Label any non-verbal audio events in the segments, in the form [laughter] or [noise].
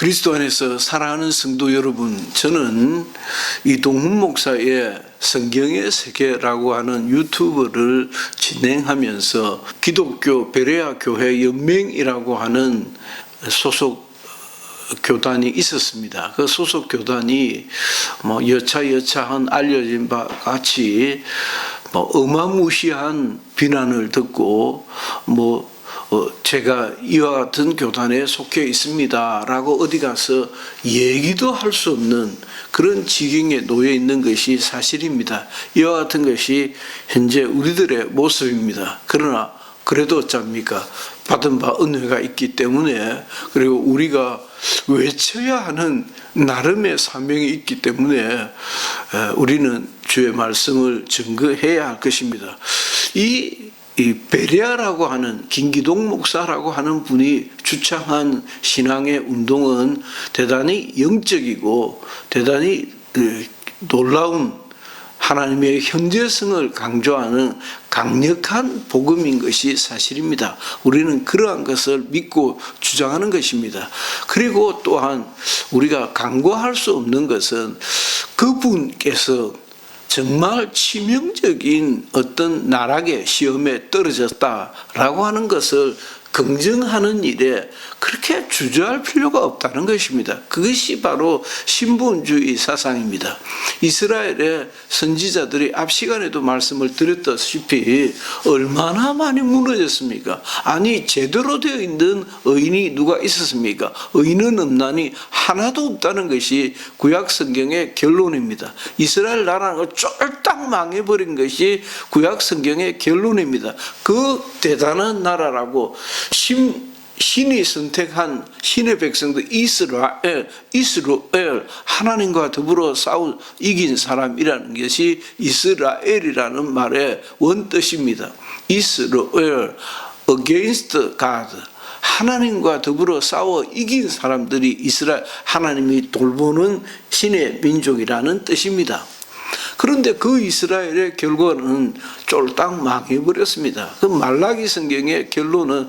그리스도 안에서 사랑하는 성도 여러분, 저는 이동훈 목사의 성경의 세계라고 하는 유튜브를 진행하면서 기독교 베레아 교회 연맹이라고 하는 소속 교단이 있었습니다. 그 소속 교단이 뭐 여차여차한 알려진 바 같이 뭐 어마무시한 비난을 듣고 뭐 어, 제가 이와 같은 교단에 속해 있습니다라고 어디 가서 얘기도 할 수 없는 그런 지경에 놓여 있는 것이 사실입니다. 이와 같은 것이 현재 우리들의 모습입니다. 그러나 그래도 어쩝니까? 받은 바 은혜가 있기 때문에 그리고 우리가 외쳐야 하는 나름의 사명이 있기 때문에 에, 우리는 주의 말씀을 증거해야 할 것입니다. 이, 이 베레아라고 하는 김기동 목사라고 하는 분이 주창한 신앙의 운동은 대단히 영적이고 대단히 그 놀라운 하나님의 현재성을 강조하는 강력한 복음인 것이 사실입니다. 우리는 그러한 것을 믿고 주장하는 것입니다. 그리고 또한 우리가 강구할 수 없는 것은 그분께서 정말 치명적인 어떤 나락의 시험에 떨어졌다라고 하는 것을 긍정하는 일에 그렇게 주저할 필요가 없다는 것입니다. 그것이 바로 신분주의 사상입니다. 이스라엘의 선지자들이 앞 시간에도 말씀을 드렸다시피 얼마나 많이 무너졌습니까? 아니 제대로 되어 있는 의인이 누가 있었습니까? 의인은 없나니 하나도 없다는 것이 구약 성경의 결론입니다. 이스라엘 나라가 쫄딱 망해버린 것이 구약 성경의 결론입니다. 그 대단한 나라라고 신, 신이 선택한 신의 백성들 이스라엘, 이스라엘 하나님과 더불어 싸우 이긴 사람이라는 것이 이스라엘이라는 말의 원뜻입니다. 이스라엘 against God 하나님과 더불어 싸워 이긴 사람들이 이스라엘 하나님이 돌보는 신의 민족이라는 뜻입니다. 그런데 그 이스라엘의 결과는 쫄딱 망해버렸습니다. 그 말라기 성경의 결론은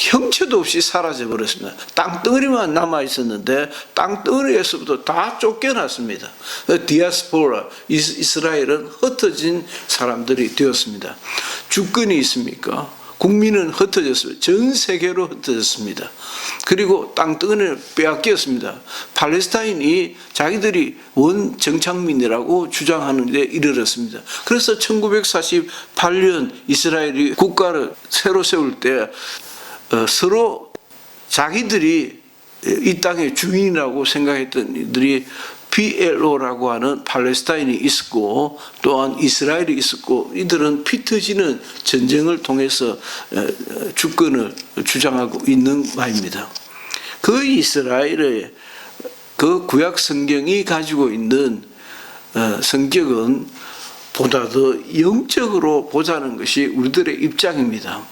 형체도 없이 사라져 버렸습니다. 땅덩어리만 남아 있었는데 땅덩어리에서부터 다 쫓겨났습니다. 그 디아스포라 이스라엘은 흩어진 사람들이 되었습니다. 주권이 있습니까? 국민은 흩어졌습니다. 전 세계로 흩어졌습니다. 그리고 땅덩어리를 빼앗겼습니다. 팔레스타인이 자기들이 원 정착민이라고 주장하는 데 이르렀습니다. 그래서 1948년 이스라엘이 국가를 새로 세울 때 어, 서로 자기들이 이 땅의 주인이라고 생각했던 이들이 PLO라고 하는 팔레스타인이 있었고 또한 이스라엘이 있었고 이들은 피 터지는 전쟁을 통해서 주권을 주장하고 있는 바입니다. 그 이스라엘의 그 구약 성경이 가지고 있는 어, 성격은 보다 더 영적으로 보자는 것이 우리들의 입장입니다.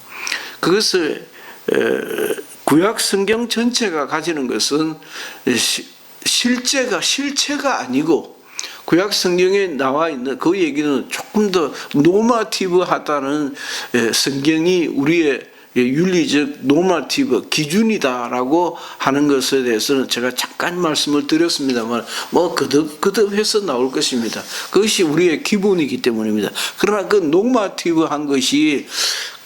그것을 구약 성경 전체가 가지는 것은 실제가 실체가 아니고 구약 성경에 나와 있는 그 얘기는 조금 더 노마티브하다는 성경이 우리의 윤리적 노마티브 기준이다라고 하는 것에 대해서는 제가 잠깐 말씀을 드렸습니다만 뭐 그득그득해서 나올 것입니다. 그것이 우리의 기본이기 때문입니다. 그러나 그 노마티브한 것이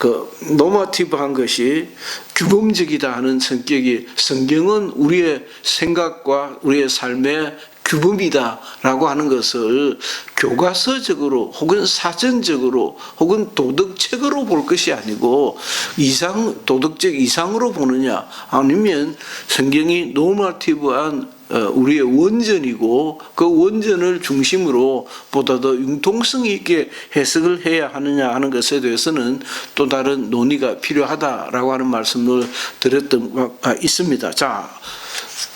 그 노마티브한 것이 규범적이다 하는 성격이 성경은 우리의 생각과 우리의 삶의 규범이다라고 하는 것을 교과서적으로 혹은 사전적으로 혹은 도덕책으로 볼 것이 아니고 이상 도덕적 이상으로 보느냐 아니면 성경이 노마티브한 어, 우리의 원전이고 그 원전을 중심으로 보다 더 융통성 있게 해석을 해야 하느냐 하는 것에 대해서는 또 다른 논의가 필요하다라고 하는 말씀을 드렸던 바가 있습니다. 자,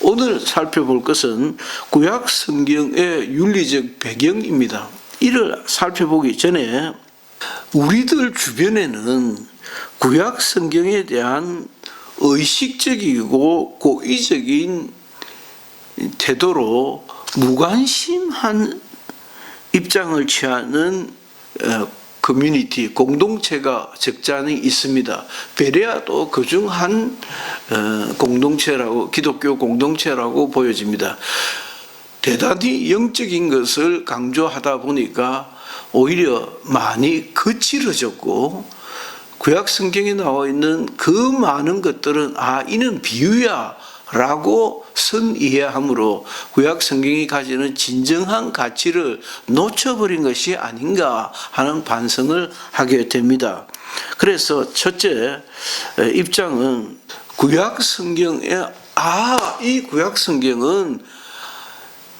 오늘 살펴볼 것은 구약 성경의 윤리적 배경입니다. 이를 살펴보기 전에 우리들 주변에는 구약 성경에 대한 의식적이고 고의적인 태도로 무관심한 입장을 취하는 어, 커뮤니티 공동체가 적잖이 있습니다. 베레아도 그중 한 어, 공동체라고 기독교 공동체라고 보여집니다. 대단히 영적인 것을 강조하다 보니까 오히려 많이 거칠어졌고 구약 성경에 나와 있는 그 많은 것들은 아 이는 비유야 라고 선이해함으로 구약 성경이 가지는 진정한 가치를 놓쳐버린 것이 아닌가 하는 반성을 하게 됩니다. 그래서 첫째 입장은 구약 성경에 아 이 구약 성경은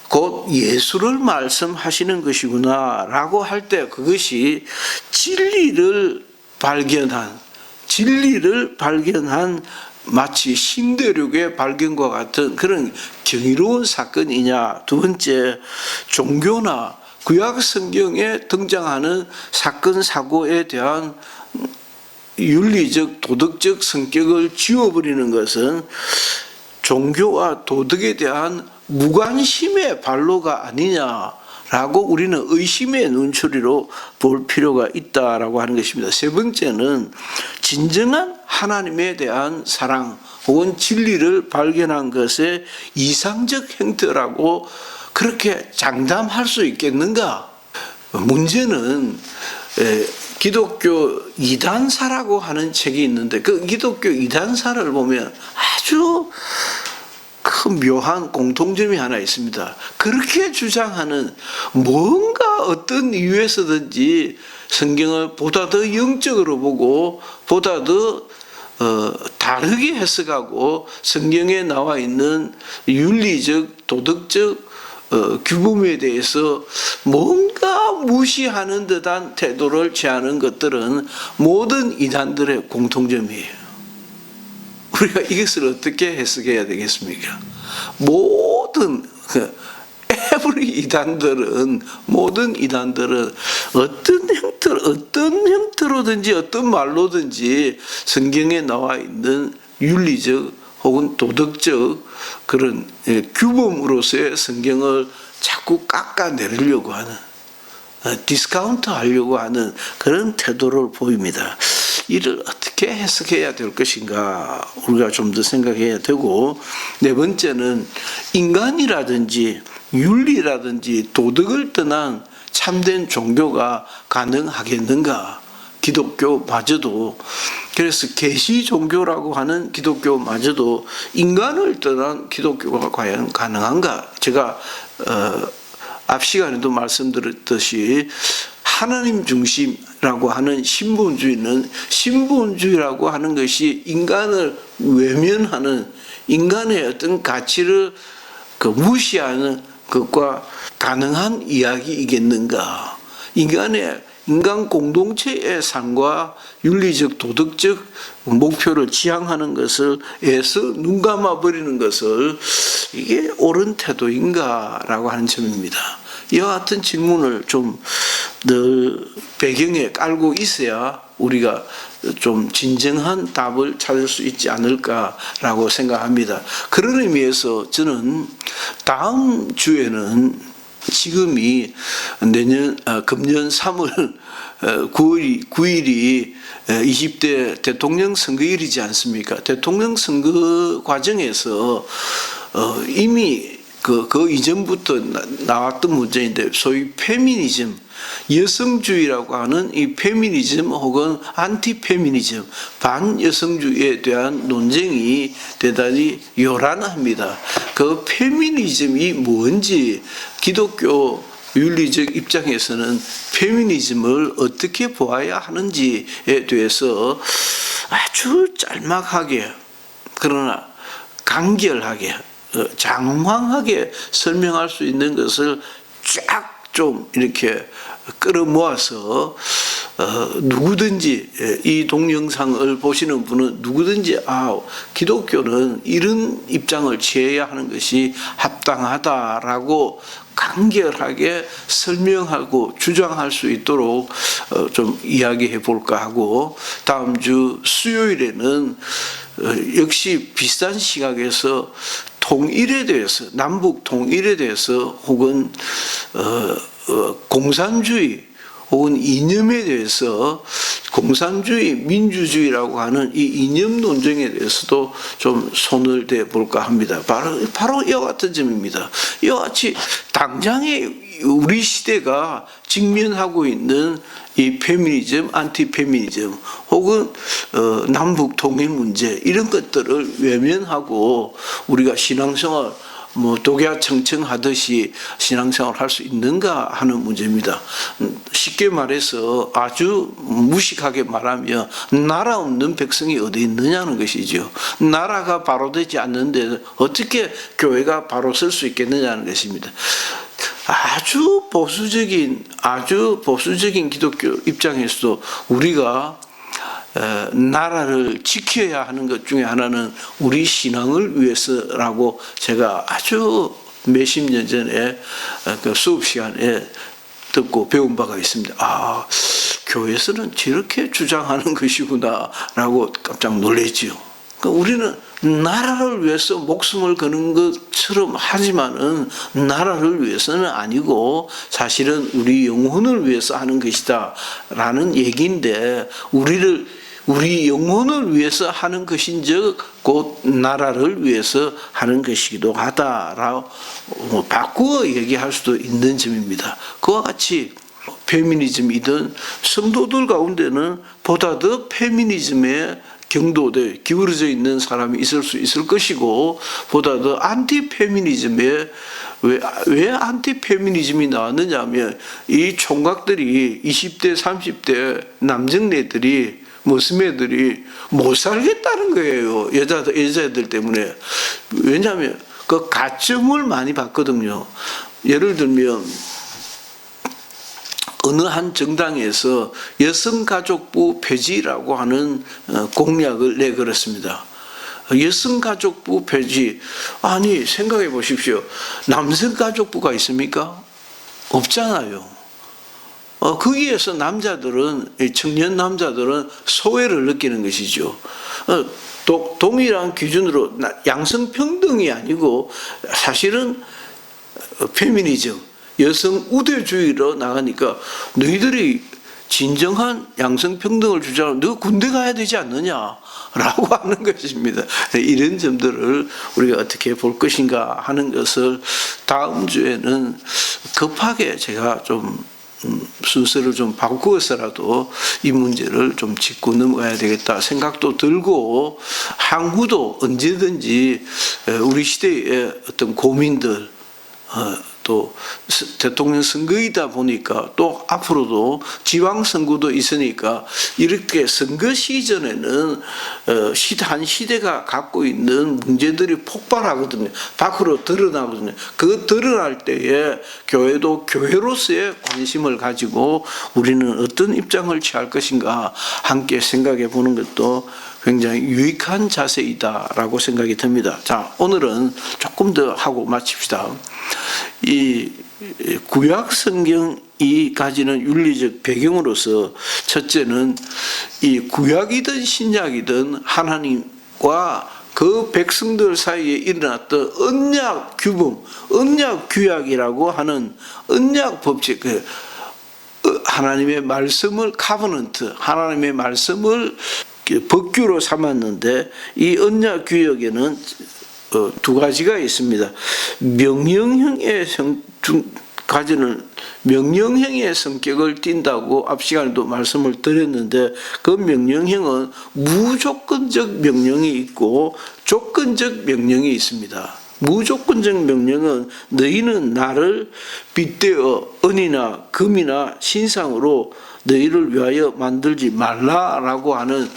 곧 예수를 말씀하시는 것이구나 라고 할 때 그것이 진리를 발견한 진리를 발견한 마치 신대륙의 발견과 같은 그런 경이로운 사건이냐. 두 번째 종교나 구약 성경에 등장하는 사건 사고에 대한 윤리적 도덕적 성격을 지워버리는 것은 종교와 도덕에 대한 무관심의 발로가 아니냐 라고 우리는 의심의 눈초리로 볼 필요가 있다라고 하는 것입니다. 세 번째는 진정한 하나님에 대한 사랑 혹은 진리를 발견한 것의 이상적 형태라고 그렇게 장담할 수 있겠는가? 문제는 기독교 이단사라고 하는 책이 있는데 그 기독교 이단사를 보면 아주 큰 묘한 공통점이 하나 있습니다. 그렇게 주장하는 뭔가 어떤 이유에서든지 성경을 보다 더 영적으로 보고 보다 더 어, 다르게 해석하고 성경에 나와 있는 윤리적, 도덕적 어, 규범에 대해서 뭔가 무시하는 듯한 태도를 취하는 것들은 모든 이단들의 공통점이에요. 우리가 이것을 어떻게 해석해야 되겠습니까? 모든 에브리 이단들은 모든 이단들은 어떤 형태 어떤 형태로든지 어떤 말로든지 성경에 나와 있는 윤리적 혹은 도덕적 그런 예, 규범으로서의 성경을 자꾸 깎아내리려고 하는 디스카운트 하려고 하는 그런 태도를 보입니다. 이를 어떻게 해석해야 될 것인가 우리가 좀 더 생각해야 되고 네 번째는 인간이라든지 윤리라든지 도덕을 떠난 참된 종교가 가능하겠는가? 기독교마저도. 그래서 계시 종교라고 하는 기독교마저도 인간을 떠난 기독교가 과연 가능한가? 제가 어, 앞 시간에도 말씀드렸듯이 하나님 중심이라고 하는 신분주의는 신분주의라고 하는 것이 인간을 외면하는 인간의 어떤 가치를 그 무시하는 것과 가능한 이야기이겠는가? 인간의 인간 공동체의 삶과 윤리적 도덕적 목표를 지향하는 것을 애써 눈 감아 버리는 것을 이게 옳은 태도인가라고 하는 점입니다. 이와 같은 질문을 좀 늘 배경에 깔고 있어야 우리가 좀 진정한 답을 찾을 수 있지 않을까라고 생각합니다. 그런 의미에서 저는 다음 주에는 지금이 내년 아, 금년 3월 9일 9일이 20대 대통령 선거일이지 않습니까? 대통령 선거 과정에서 어, 이미 그, 그 이전부터 나왔던 문제인데 소위 페미니즘, 여성주의라고 하는 이 페미니즘 혹은 안티 페미니즘, 반 여성주의에 대한 논쟁이 대단히 요란합니다. 그 페미니즘이 뭔지 기독교 윤리적 입장에서는 페미니즘을 어떻게 보아야 하는지에 대해서 아주 짤막하게 그러나 간결하게 어, 장황하게 설명할 수 있는 것을 쫙 좀 이렇게 끌어모아서 어, 누구든지 예, 이 동영상을 보시는 분은 누구든지 아 기독교는 이런 입장을 취해야 하는 것이 합당하다라고 간결하게 설명하고 주장할 수 있도록 어, 좀 이야기해 볼까 하고 다음 주 수요일에는 어, 역시 비슷한 시각에서 통일에 대해서 남북 통일에 대해서 혹은 어, 어, 공산주의 혹은 이념에 대해서 공산주의, 민주주의라고 하는 이 이념 논쟁에 대해서도 좀 손을 대 볼까 합니다. 바로 바로 이와 같은 점입니다. 이와 같이 당장의 우리 시대가 직면하고 있는 이 페미니즘, 안티 페미니즘 혹은 어, 남북 통일 문제 이런 것들을 외면하고 우리가 신앙생활 뭐 독야청청 하듯이 신앙생활을 할수 있는가 하는 문제입니다. 음, 쉽게 말해서 아주 무식하게 말하면 나라 없는 백성이 어디 있느냐는 것이죠. 나라가 바로 되지 않는데 어떻게 교회가 바로 설 수 있겠느냐는 것입니다. 아주 보수적인 아주 보수적인 기독교 입장에서도 우리가 에, 나라를 지켜야 하는 것 중에 하나는 우리 신앙을 위해서라고 제가 아주 몇십 년 전에 어, 그 수업 시간에 듣고 배운 바가 있습니다. 아, 교회에서는 저렇게 주장하는 [laughs] 것이구나라고 깜짝 놀랐지요. 그러니까 우리는 나라를 위해서 목숨을 거는 것처럼 하지만은 나라를 위해서는 아니고 사실은 우리 영혼을 위해서 하는 것이다라는 얘기인데 우리를 우리 영혼을 위해서 하는 것인즉 곧 나라를 위해서 하는 것이기도 하다라고 뭐 바꾸어 얘기할 수도 있는 점입니다. 그와 같이 페미니즘이든 성도들 가운데는 보다 더 페미니즘에 경도돼 기울어져 있는 사람이 있을 수 있을 것이고 보다 더 안티 페미니즘에 왜, 왜 안티 페미니즘이 나왔느냐 하면 이 총각들이 20대 30대 남정네들이 모스매들이 못 살겠다는 거예요. 여자들 여자애들 때문에. 왜냐하면 그 가점을 많이 받거든요. 예를 들면 어느 한 정당에서 여성가족부 폐지라고 하는 어, 공약을 내걸었습니다. 여성가족부 폐지 아니 생각해 보십시오. 남성가족부가 있습니까? 없잖아요. 어, 거기에서 남자들은 이 청년 남자들은 소외를 느끼는 것이죠. 어, 도, 동일한 기준으로 나- 양성평등이 아니고 사실은 어, 페미니즘 여성 우대주의로 나가니까 너희들이 진정한 양성평등을 주장하면 너 군대 가야 되지 않느냐 라고 [laughs] 하는 것입니다. 이런 점들을 우리가 어떻게 볼 것인가 하는 것을 다음 주에는 급하게 제가 좀 음, 순서를 좀 바꾸어서라도 이 문제를 좀 짚고 넘어가야 되겠다 생각도 들고 향후도 언제든지 에, 우리 시대의 어떤 고민들 어, 또 스- 대통령 선거이다 보니까 또 앞으로도 지방 선거도 있으니까 이렇게 선거 시전에는 어, 시- 한 시대가 갖고 있는 문제들이 폭발하거든요. 밖으로 드러나거든요. 그 드러날 때에 교회도 교회로서의 관심을 가지고 우리는 어떤 입장을 취할 것인가 함께 생각해 보는 것도 굉장히 유익한 자세이다라고 생각이 듭니다. 자, 오늘은 조금 더 하고 마칩시다. 이 구약 성경이 가지는 윤리적 배경으로서 첫째는 이 구약이든 신약이든 하나님과 그 백성들 사이에 일어났던 언약 규범, 언약 규약이라고 하는 언약 법칙, 그 어, 하나님의 말씀을 카버넌트, 하나님의 말씀을 그 법규로 삼았는데 이 언약 규약에는 어, 두 가지가 있습니다. 명령형의 성, 중, 가지는 명령형의 성격을 띈다고 앞 시간에도 말씀을 드렸는데 그 명령형은 무조건적 명령이 있고 조건적 명령이 있습니다. 무조건적 명령은 너희는 나를 빗대어 은이나 금이나 신상으로 너희를 위하여 만들지 말라라고 하는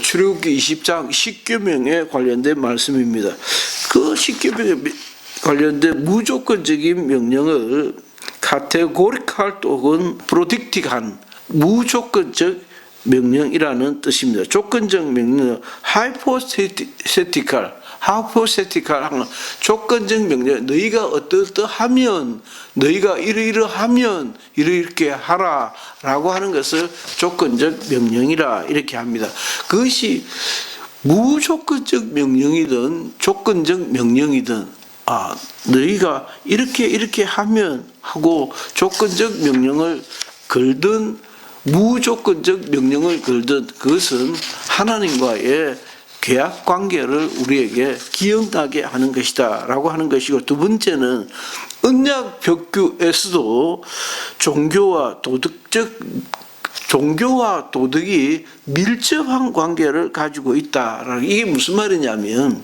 출애굽기 20장 10계명에 관련된 말씀입니다. 그 10계명에 관련된 무조건적인 명령을 카테고리칼 혹은 프로딕틱한 무조건적 명령이라는 뜻입니다. 조건적 명령은 하이포세티칼 하이포세티칼 하는 조건적 명령 너희가 어떠어떠하면 너희가 이러이러하면 이렇게 하라라고 하는 것을 조건적 명령이라 이렇게 합니다. 그것이 무조건적 명령이든 조건적 명령이든 아 너희가 이렇게 이렇게 하면 하고 조건적 명령을 걸든 무조건적 명령을 걸든 그것은 하나님과의 계약 관계를 우리에게 기억나게 하는 것이다라고 하는 것이고 두 번째는 언약 벽규에서도 종교와 도덕적 종교와 도덕이 밀접한 관계를 가지고 있다라는 이게 무슨 말이냐면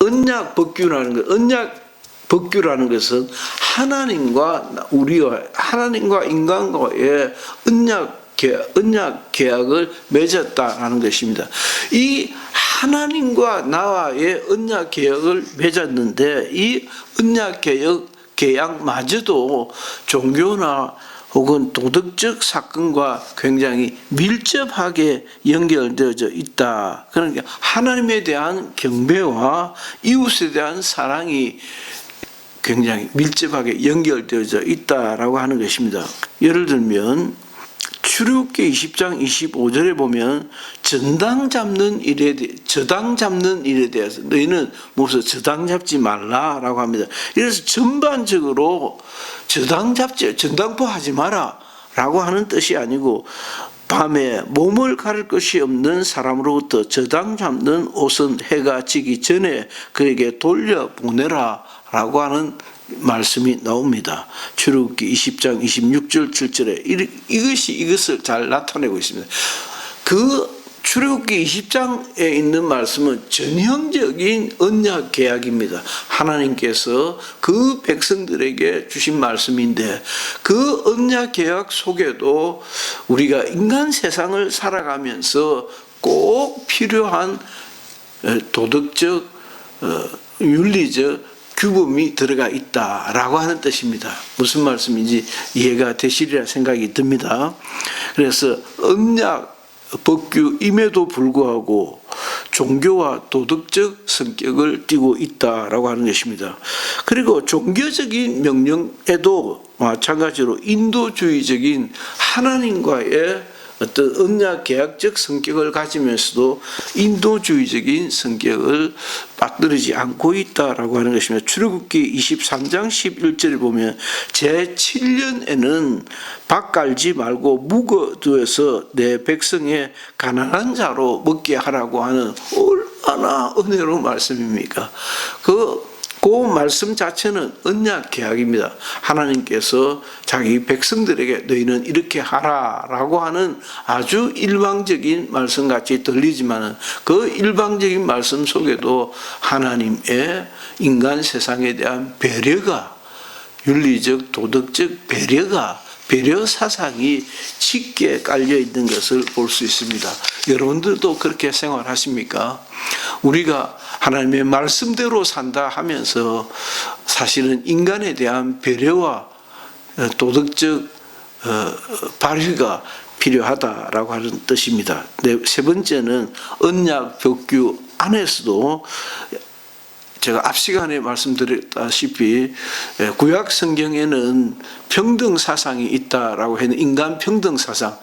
언약 법규라는 것, 언약 법규라는 것은 하나님과 우리와 하나님과 인간과의 언약 계약, 언약 계약을 맺었다라는 것입니다. 이 하나님과 나와의 언약 계약을 맺었는데 이 언약 계약 계약마저도 종교나 혹은 도덕적 사건과 굉장히 밀접하게 연결되어져 있다. 그러니까 하나님에 대한 경배와 이웃에 대한 사랑이 굉장히 밀접하게 연결되어져 있다라고 하는 것입니다. 예를 들면 출애굽기 20장 25절에 보면 전당 잡는 일에 대해 저당 잡는 일에 대해서 너희는 무슨 저당 잡지 말라라고 합니다. 이래서 전반적으로 저당 잡지 전당포 하지 마라라고 하는 뜻이 아니고 밤에 몸을 가릴 것이 없는 사람으로부터 저당 잡는 옷은 해가 지기 전에 그에게 돌려 보내라라고 하는 말씀이 나옵니다. 출애굽기 20장 26절 7절에 이것이 이것을 잘 나타내고 있습니다. 그 출애굽기 20장에 있는 말씀은 전형적인 언약 계약입니다. 하나님께서 그 백성들에게 주신 말씀인데 그 언약 계약 속에도 우리가 인간 세상을 살아가면서 꼭 필요한 도덕적 어, 윤리적 규범이 들어가 있다라고 하는 뜻입니다. 무슨 말씀인지 이해가 되시리라 생각이 듭니다. 그래서 언약 법규임에도 불구하고 종교와 도덕적 성격을 띠고 있다라고 하는 것입니다. 그리고 종교적인 명령에도 마찬가지로 인도주의적인 하나님과의 어떤 언약 계약적 성격을 가지면서도 인도주의적인 성격을 빠뜨리지 않고 있다라고 하는 것입니다. 출애굽기 23장 11절에 보면 제 7년에는 밥 갈지 말고 묵어두어서 내 백성의 가난한 자로 먹게 하라고 하는 얼마나 은혜로운 말씀입니까? 그, 그 말씀 자체는 언약 계약입니다. 하나님께서 자기 백성들에게 너희는 이렇게 하라라고 하는 아주 일방적인 말씀 같이 들리지만 그 일방적인 말씀 속에도 하나님의 인간 세상에 대한 배려가 윤리적 도덕적 배려가 배려 사상이 짙게 깔려 있는 것을 볼 수 있습니다. 여러분들도 그렇게 생활하십니까? 우리가 하나님의 말씀대로 산다 하면서 사실은 인간에 대한 배려와 도덕적 어, 발휘가 필요하다라고 하는 뜻입니다. 네, 세 번째는 언약 벽규 안에서도 제가 앞 시간에 말씀드렸다시피 구약 성경에는 평등 사상이 있다라고 했는 인간 평등 사상,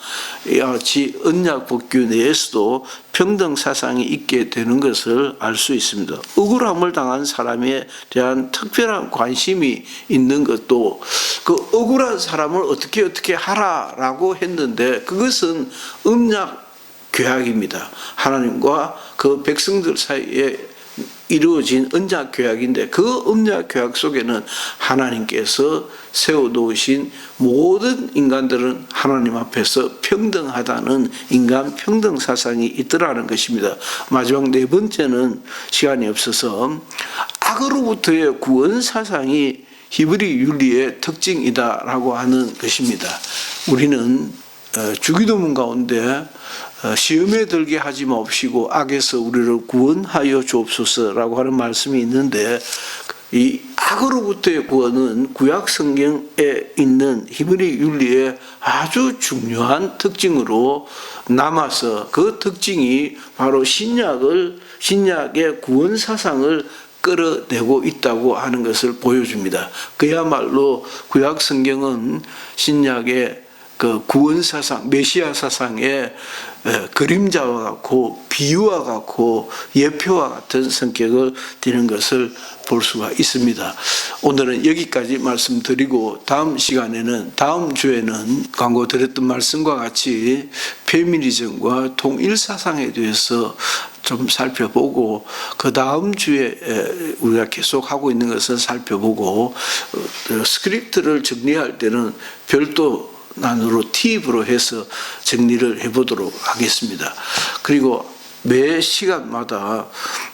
지 언약 법규 내에서도 평등 사상이 있게 되는 것을 알 수 있습니다. 억울함을 당한 사람에 대한 특별한 관심이 있는 것도 그 억울한 사람을 어떻게 어떻게 하라라고 했는데 그것은 언약 계약입니다. 하나님과 그 백성들 사이에 이루어진 언약 계약인데 그 언약 계약 속에는 하나님께서 세워 놓으신 모든 인간들은 하나님 앞에서 평등하다는 인간 평등 사상이 있더라는 것입니다. 마지막 네 번째는 시간이 없어서 악으로부터의 구원 사상이 히브리 윤리의 특징이다라고 하는 것입니다. 우리는 어, 주기도문 가운데 어, 시험에 들게 하지 마옵시고 악에서 우리를 구원하여 주옵소서라고 하는 말씀이 있는데 이 악으로부터의 구원은 구약 성경에 있는 히브리 윤리의 아주 중요한 특징으로 남아서 그 특징이 바로 신약을 신약의 구원 사상을 끌어내고 있다고 하는 것을 보여줍니다. 그야말로 구약 성경은 신약의 그 구원 사상, 메시아 사상의 에, 그림자와 같고 비유와 같고 예표와 같은 성격을 띠는 것을 볼 수가 있습니다. 오늘은 여기까지 말씀드리고 다음 시간에는 다음 주에는 광고 드렸던 말씀과 같이 페미니즘과 통일 사상에 대해서 좀 살펴보고 그 다음 주에 에, 우리가 계속 하고 있는 것을 살펴보고 어, 스크립트를 정리할 때는 별도 난으로 팁으로 해서 정리를 해보도록 하겠습니다. 그리고 매 시간마다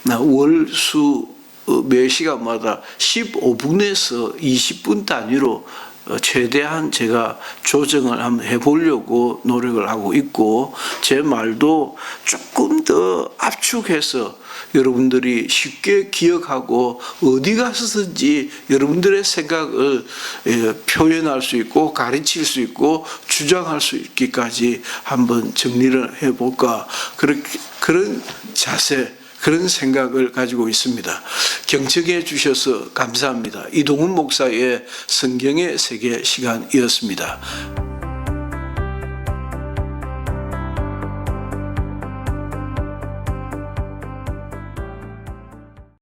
월수 어, 매 시간마다 15분에서 20분 단위로 어, 최대한 제가 조정을 한번 해보려고 노력을 하고 있고 제 말도 조금 더 압축해서 여러분들이 쉽게 기억하고 어디 가서든지 여러분들의 생각을 예, 표현할 수 있고 가르칠 수 있고 주장할 수 있기까지 한번 정리를 해볼까? 그렇게 그런 자세 그런 생각을 가지고 있습니다. 경청해 주셔서 감사합니다. 이동훈 목사의 성경의 세계 시간이었습니다.